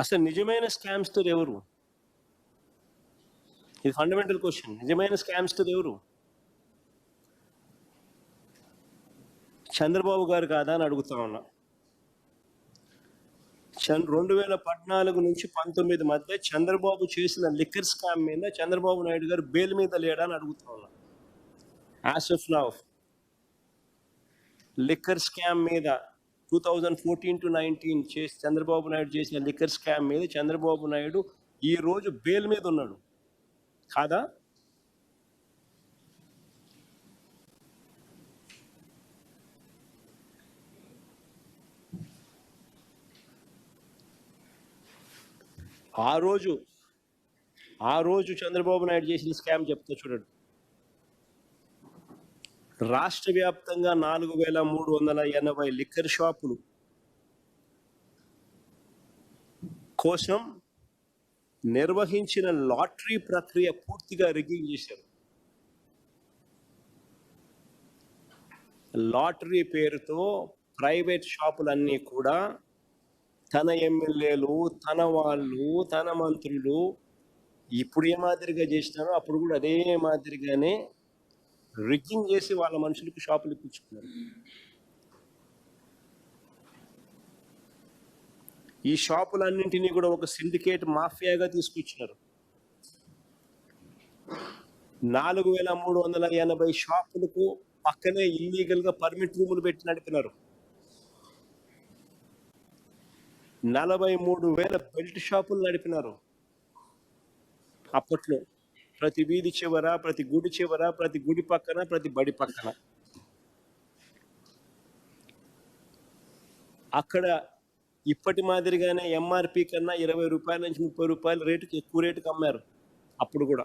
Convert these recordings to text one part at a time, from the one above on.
అసలు నిజమైన స్కామ్స్టర్ ఎవరు? ఇది ఫండమెంటల్ క్వశ్చన్ నిజమైన స్కామ్స్టర్ ఎవరు? చంద్రబాబు గారు కాదా అని అడుగుతా ఉన్నా. రెండు వేల పద్నాలుగు నుంచి పంతొమ్మిది మధ్య చంద్రబాబు చేసిన లిక్కర్ స్కామ్ మీద చంద్రబాబు నాయుడు గారు బెయిల్ మీద లేడా అని అడుగుతా ఉన్నా. As of now liquor scam మీద two thousand fourteen to nineteen చేసి చంద్రబాబు నాయుడు చేసిన లిక్కర్ స్కామ్ మీద చంద్రబాబు నాయుడు ఈ రోజు బెయిల్ మీద ఉన్నాడు. కాదా? ఆ రోజు ఆ రోజు చంద్రబాబు నాయుడు చేసిన స్కామ్ చెప్తా చూడండి. రాష్ట్ర వ్యాప్తంగా నాలుగు వేల మూడు వందల ఎనభై లిక్కర్ షాపులు కోసం నిర్వహించిన లాటరీ ప్రక్రియ పూర్తిగా రిగ్గింగ్ చేశారు. లాటరీ పేరుతో ప్రైవేట్ షాపులన్నీ కూడా తన ఎమ్మెల్యేలు తన వాళ్ళు తన మంత్రులు ఇప్పుడు ఏ మాదిరిగా చేసినారో అప్పుడు కూడా అదే మాదిరిగానే రిగ్గింగ్ చేసి వాళ్ళ మనుషులకు షాపులు ఇప్పించుకున్నారు. ఈ షాపులన్నింటినీ కూడా ఒక సిండికేట్ మాఫియాగా తీసుకొచ్చినారు. నాలుగు వేల మూడు వందల ఎనభై షాపులకు పక్కనే ఇల్లీగల్గా పర్మిట్ రూములు పెట్టి నడిపినారు. నలభై మూడు వేల బెల్ట్ షాపులు నడిపినారు. అప్పట్లో ప్రతి వీధి చివర ప్రతి గుడి చివర ప్రతి గుడి పక్కన ప్రతి బడి పక్కన. అక్కడ ఇప్పటి మాదిరిగానే ఎంఆర్పి కన్నా ఇరవై రూపాయల నుంచి ముప్పై రూపాయల రేటుకి ఎక్కువ రేటుకి అమ్మారు. అప్పుడు కూడా.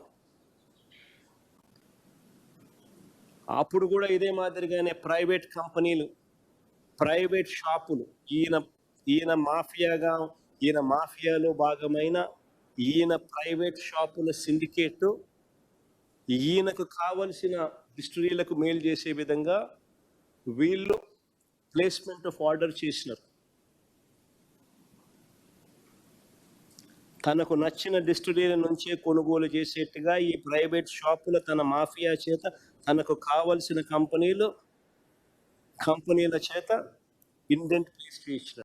అప్పుడు కూడా ఇదే మాదిరిగానే ప్రైవేట్ కంపెనీలు ప్రైవేట్ షాపులు ఈయన ఈయన మాఫియాగా ఈయన మాఫియాలో భాగమైన ఈయన ప్రైవేట్ షాపుల సిండికేట్ ఈయనకు కావలసిన డిస్టరీలకు మేలు చేసే విధంగా వీళ్ళు ప్లేస్మెంట్ ఆఫ్ ఆర్డర్ చేసినారు. తనకు నచ్చిన డిస్టరీల నుంచే కొనుగోలు చేసేట్టుగా ఈ ప్రైవేట్ షాపుల తన మాఫియా చేత తనకు కావలసిన కంపెనీలు కంపెనీల చేత ఇండెంట్ ప్లేస్ చేసిన